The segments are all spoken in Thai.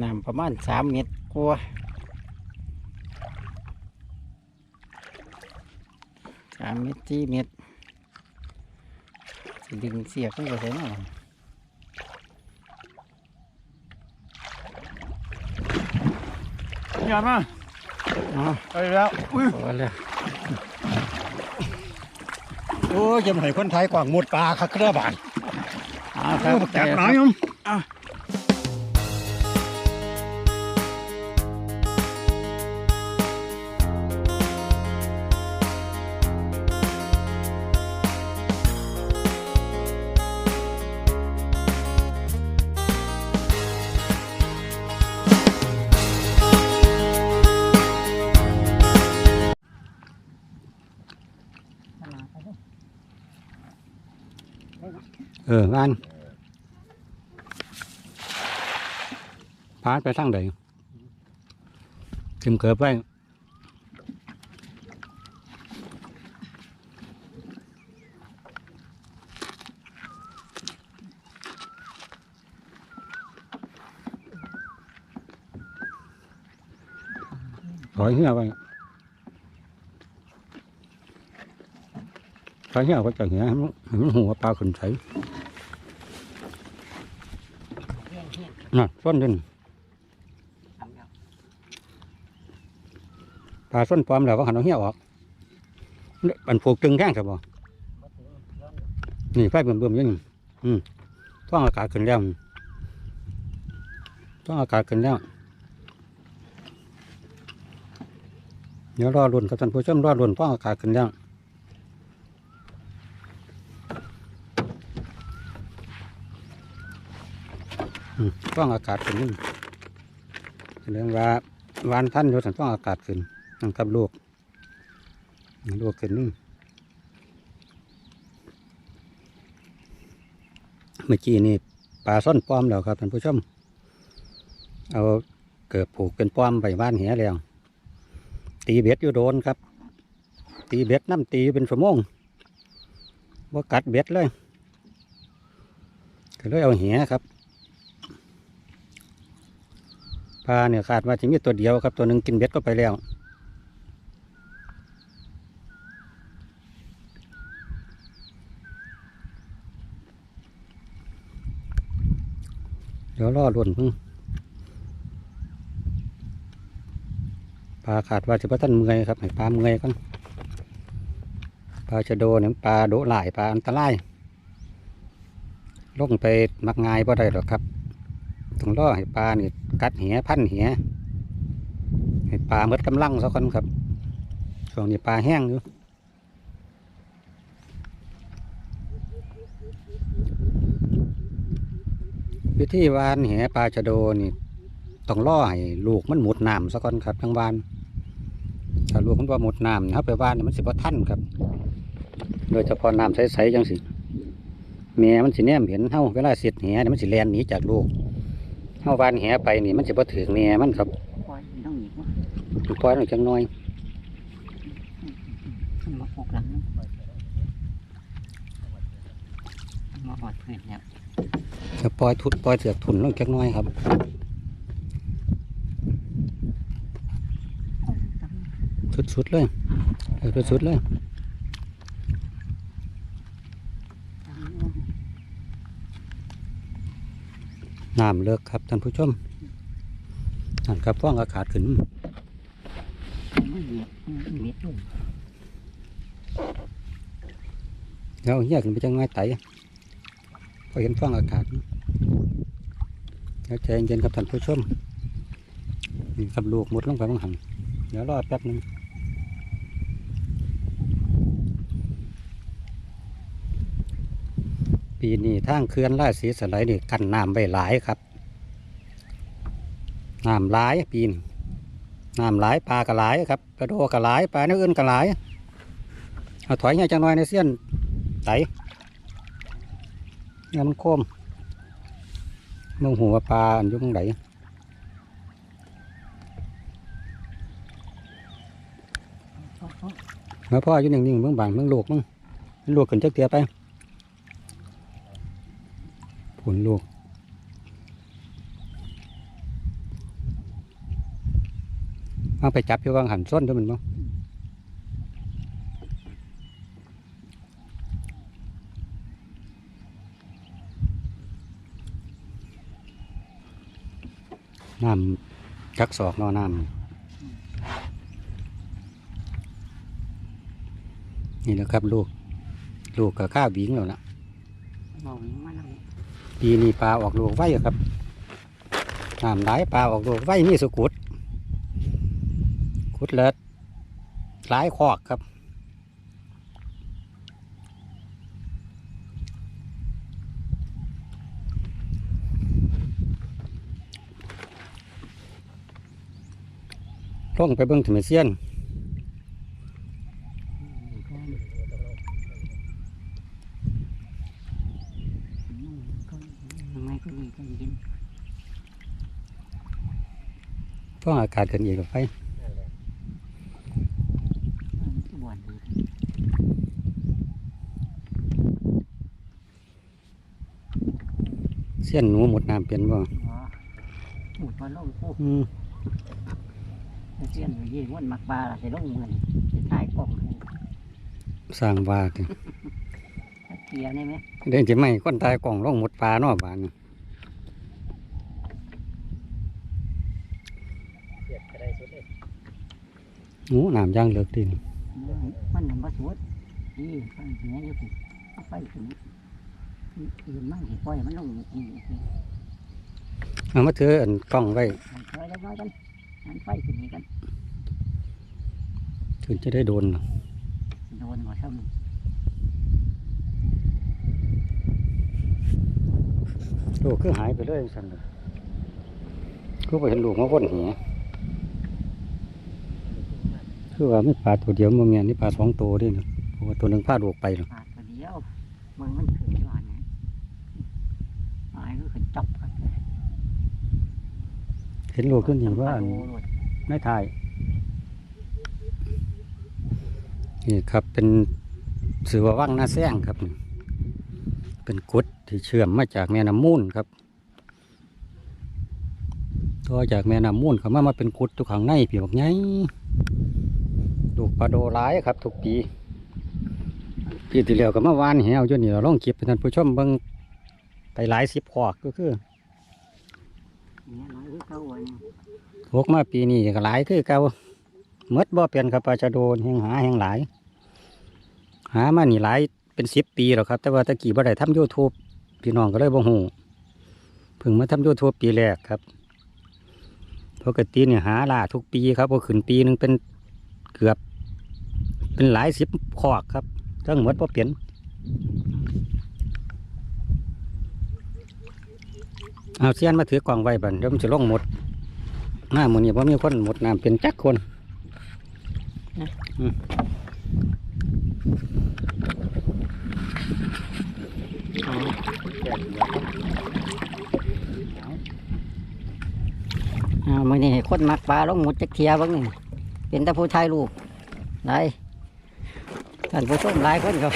น้ำประมาณสามเมตรกว่าสามเมตรสี่เมตรสิดึงเสียบขึ้นไปใส่หน่อยยอดมาอ๋อไปแล้วอุ้ยพอแล้วโอ้ยจะให้คนไทยกว่างหมดปลาคักเครือบานเอาครับจักหลายยม อองานพาดไปทางใดทิมเกิดไว้ถอยเหี้ยไปถอยเหี้ยก็จะเหี้ยมันหัวปลาขึ้นใส่ น่ะส้นด่นปลาส้นปลอมแล้วก็หันเอาเหี้ยออกเนี่ยอันผูกตึงแข้งใช่บ่นี่ไฟเบิ่มเบลมๆอยังนี้อืมต้องอากาศขึ้นแล้วต้องอากาศขึ้นแล้วเดี๋ยวรอรุ่นกับท่านผู้ชมรอรุ่นต้องอากาศขึ้นแล้ว ต้องอากาศขึ้นนี่แสดงว่าวานท่านอยู่สันต้องอากาศขึ้นนั่งกับลูกลูกขึ้นนี่เมื่อกี้นี่ปลาซ่อนป้อมแล้วครับท่านผู้ชม เอาเกิดผูกเป็นป้อมไปบ้านเหียแล้วตีเบ็ดอยู่โดนครับ ตีเบ็ดน้ำตีอยู่เป็นชั่วโมงว่ากัดเบ็ดเลยก็เลยเอาเหียครับ ปลาเนี่ยขาดว่าจะมีตัวเดียวครับตัวหนึ่งกินเบ็ดก็ไปแล้วเดี๋ยวรอรุ่นเพิ่งปลาขาดว่าจะพระท่านเมื่อยครับให้ปลาเมื่อยก่อนปลาชะโดเนี่ยปลาโดหลายปลาอันตรายลงไปมักง่ายบ่ได้หรอกครับ ต้องรอให้ปลานี่กัดเหียพันเหียให้ปลาเมดกำลังสักคนครับช่วงนี้ปลาแห้งอยู่วิธีวานเหปลาชะโดนี่ต้องรอให้ลูกมันหมดน้ำสักคนครับทั้งวานถ้าลูกมันว่าหมดน้ำนะครับไปวานมันสิบว่าทันครับ โดยเฉพาะน้ำใสๆจังสิแม่มันสิแนมเห็นเฮาเวลาเสียดแหนี่มันสิแลนหนีจากลูก เฮาวานแหไปนี่มันจะบ่ถึงแม่มันครับปล่อยมันต้องหนีว่าปล่อยลงจังน้อยมันมาปกหลังนะมาหอดเพื่อนเนี่ยจะปล่อยทุดปล่อยเสือกทุนลงจังน้อยครับสุดๆเลยเออสุดๆเลย น้ำเลิกครับท่านผู้ชมนั่นครับฟ้องอากาศขึ้นเบียดไม่เบียดลงเดี๋ยวเฮียขึ้นไปจังน้ไตพอเห็นฟ้องอากาศเดี๋ยวใจเย็นครับท่านผู้ชมนี่ครับลูกหมดลงไปบ้างหันเดี๋ยวรอแป๊บหนึง ปีนี้ทางเขื่อนราชสีสไลด์นี่กันน้ำไว้หลายครับน้ำหลายปีนน้ำหลายปลาก็หลายครับกระโดก็หลายปลาเนื้ออื่นก็หลายเอาถอยเนี่ยจังน้อยในเสี้ยนไตเนี่ยมันโคมมึงหัวปลาอันอยุ่งไหนมาพ่ออยู่นิ่งๆมึงบางมึงลูกมึงลูกขึ้นจักเตียไป ผลลูกเอาไปจับอยู่วางหันส้นด้วยมันบ่น้ำจักศอกนอน้ำนี่นะครับลูก ลูกกับข้าวบิงแล้วนะบอกมาแล้ว ปีนี้ปลาออกลูกไว้ครับน้ำไหลปลาออกลูกไว้นี่สุกุดกุดเลิศหลายคอกครับลงไปเบิ่งถมเซียน ยังไงก็ดีก็ยิน เพราะอากาศกินอีกหรอไปบวนดีเซียนหนูหมดน้ำเปลี่ยนบ่หมูปลาลงคู่อืมเสี้ยนอยู่ยี่วันมักปลาใส่ลงเหมือนจะถ่ายกล้องสร้างว่าเกียร์ได้ไหมเดินจะไม่คนตายกล่องลงหมดปลาเนอกบ้านนี่ หนูน้ำย่างเลิกดินมันมันมาสวดนี่ฟังเสียงอยู่สิเอาไปถึงยืนมั่งสิปล่อยมันลงนี่นี่เอามาถืออันกล้องไว้มันเคยได้น้อยกันมันไฟขึ้นนี่กันถึงจะได้โดนโดนหมดทั้งลูกคือหายไปเลยสั่นเลยคือไปเห็นลูกมาวนเหีย คือว่าไม่ปลาตัวเดียวมันมีอันนี่ปลาสองตัวด้วยนะเพราะว่าตัวหนึ่งพาลูกไปเนาะปาดตัวเดียวมึงมันขึ้นอยู่อันนี้หายก็ขึ้นจับกันเห็นลูกขึ้นเห็นว่าอันโอ้โหไม่ถ่ายนี่ครับเป็นสือว่าว่างหน้าแซงครับนี่เป็นกุดที่เชื่อมมาจากแม่น้ำมูลครับต่อจากแม่น้ำมูลเขามามาเป็นกุดทุกขังในปีบอกไง ลูกปลาโดร้ายครับ ทุกปีปีที่แล้วก็มาวานแหวอยู่นี่เราลองเก็บท่านผู้ชมเบิ่งไปหลายสิบขอกก็คือเนี่ยน้อยคือเก่าอันนี้พกมาปีนี้ก็หลายคือเก่าเมดบ่เปลี่ยนครับปลาชะโดนแหงหาแหงหลาย หามานี่หลายเป็นสิบปีแล้วครับ แต่ว่าตะกี้บ่ได้ทำยูทูบพี่น้องก็เลยบ่ฮู้เพิ่งมาทำยูทูบปีแรกครับปกติเนี่ยหาล่าทุกปีครับพอขึ้นปีหนึ่งเป็นเกือบ เป็นหลายสิบขอกครับทั้งหมดบ่เปลี่ยนเอาเสียนมาถือกล่องไว้บันเดี๋ยวมันจะลงหมดหน้ามือนี่ว่ามีคนหมดน้ำเป็นจักคนอืมอ่ามื่อนี้ให้คนมักปลาลงหมดจักเทียเบ้างนี่เป็นแต่ผู้ชายลูกได้ ท่านผู้ชมหลายคนครับ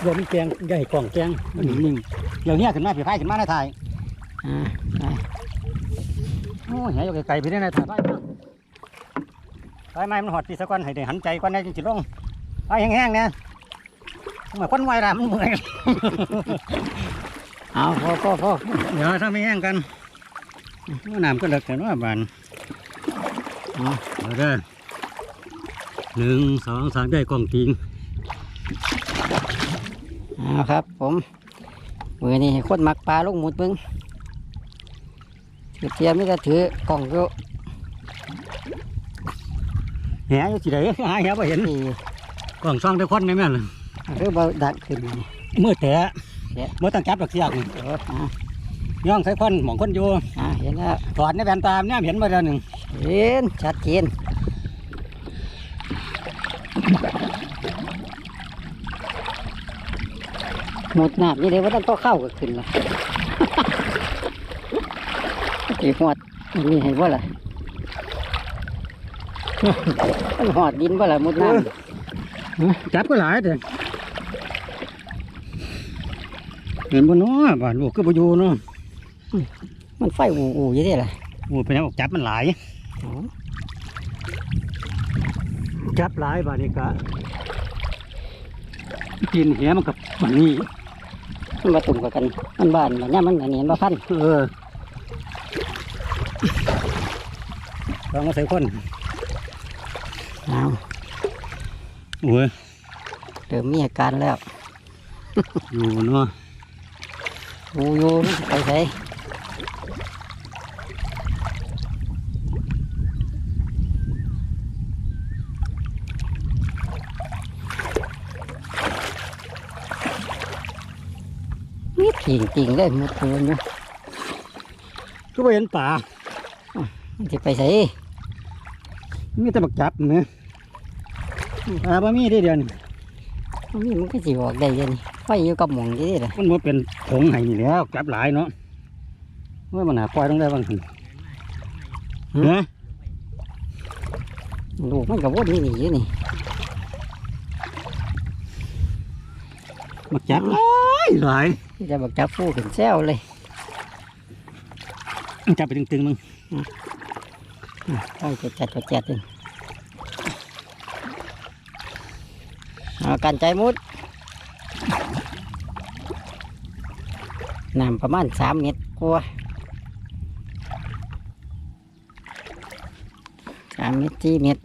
เดี๋ยวมันแกงใหญ่กล่องแกงมันนิ่งเดี๋ยวเนี้ยขึ้นมาผีพายขึ้นมาในถ่ายอ่าได้โอ้ยหายอยู่ไกลๆพี่ได้ในถ่ายไปไปไม้มันหอดปีสะก้อนให้ได้หันใจก้อนได้จริงๆลงไปแห้งๆเนี่ยเหมือนคนไวละมันเมื่อยเอาพอพอพอเดี๋ยวถ้าไม่แห้งกันว่าน้ำก็เลิกแต่ว่าบานเอาเดี๋ยวเด้อ หนึ่งสองสามได้กล่องจริงเอาครับ ผมมื่อนี้ให้คนมักปลาลงหมดเบิ้งถือเทียมไม่ได้ถือกล่องอยู่แหอยู่ที่ไหนหาแหบ่เห็นที่กล่องซองได้คนได้แม่นหรือเบาดันขึ้นนี่มือแตะแตะมือตั้งจับดอกเสียกนี่เอออ่าย่องใส่คนหมองคนอยู่อ่าเห็นแล้วถอดในแว่นตามเนี่ยเห็นมาเดือนหนึ่งเห็นชัดเจน หมดน้ำนี่เลยว่าต้องก็เข้าก็ขึ้นละอีหอดอันนี่เห็นว่าล่ะมันหอดดินว่าล่ะหมดน้จับก็หลายเด้อเห็นบ่เนาะบ้านลูกก็บ่อยู่เนาะำมันไฟอู่อู่อยี่ได้ล่ะโอ้เป็นหยังบอกจับมันหลาย เอา จับหลายบาดนี้กะกินแหมันกับวันนี้มันมาตุ่มกับกันมันบ้านมันเนี่ยมันอันนี้เห็นบ่พันเออลองมาใส่คนเอาโอ้ยเริ่มมีอาการแล้ว อยู่เนาะอูอยู่มันสิไปใส่นี่ จริงจริงๆเลยหมดตัวอยู่ก็ไปเห็นป่ามันจะไปใส่มีแต่บักจับเนี่ยป่าบ่มีได้เดียวนี่มันมีมันก็สิออกได้อยังนี่ไฟอยู่กับหมองอยี่นี่แหละมันว่าเป็นผงไห้นี่แหล้วจับหลายเนาะเมื่อมันหาปล่อยต้องได้บางทีฮะลูกมันกับวนนี่นี่อยู่นี่บักจับหลายหลายที่ จะบอกจับฟูขึ้นแซวเลยจับไปตึงๆมึงเอาจะจัดจะจัดเลยเอากันใจมุดน้ำประมาณสามเมตรกว่าสามเมตรสี่เมตร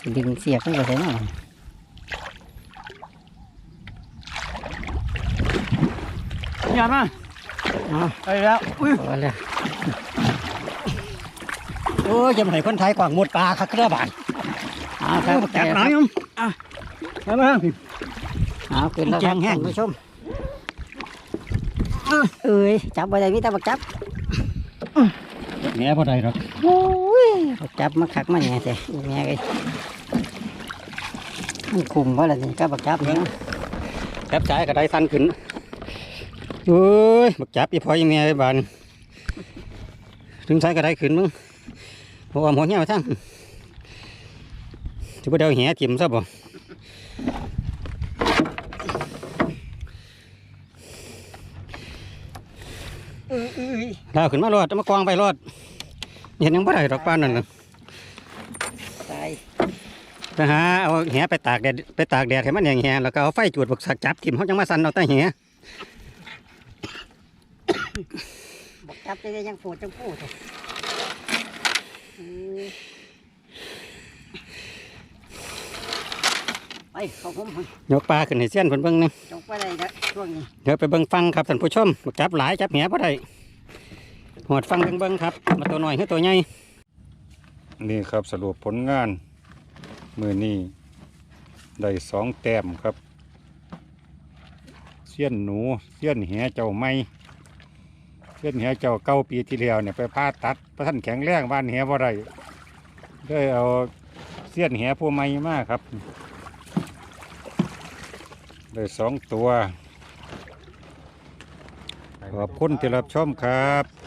สิดึงเสียบมันก็ใส่หน่ ยอย่ามาเอาไปแล้วอุ้ยพอแล้วโอ้ยจะมาให้คนไทยกว่างหมดปลาคักกระบาดเอาคครัรับบจับหลายมั้งอะมามาเอาขึ้นแล้วครับแกงแห้งท่านผู้ชมเอ้ยจับไปได้มีแต่บักจับแหน่พอได้หรอกโอ้ยบักจับมาคักมาเนี่ยแต่แม่เลยมันคุมว่าอะไรนี่ก็บักจับเนี่ยจับสายก็ได้สั้นขึ้น โอ้ยบักจับอีพอยังแม่ไอ้บานถึงสายก็ได้ขึ้นมึงหัวหัวเหี้ยวทั้งจะไปเดาแหถิ่มซะบ่ดาวขึ้นมารอดเอามากวางไปรอดเห็นยังบ่ได้ดอกปานนั่นน่ะตายไปหาเอาแหไปตากแดดไปตากแดดให้มันแห้งแหแล้วก็เอาไฟจุดบักสักจับทิ่มเขาจังมาสั่นเอาใต้แห บักจับจะได้ยังปวดจังพูดเลยไปเขาผมยกปลาขึ้นให้เสี้ยนเพิ่นเบิ่งหนึงจงไปได้ละช่วงนี้เดี๋ยวไปเบิ่งฟังครับท่านผู้ชมบักจับหลายจับแหบ่ได้หอดฟังเบิ่งเบิ่งครับมาตัวน้อยคือตัวใหญ่นี่ครับสรุปผลงาน มือนี้ได้สองแต้มครับ เสี้ยนหนู เสี้ยนแหเจ้าไม่ เสี้นแหเจ้าเก้าปีที่แล้วเนี่ยไปผ่าตัดพระท่านแข็งแรงบ้านแหบ่ไรได้เอาเสี้ยนแหผู้ไม่มากครับได้สองตัว ขอบคุณที่รับชมครับ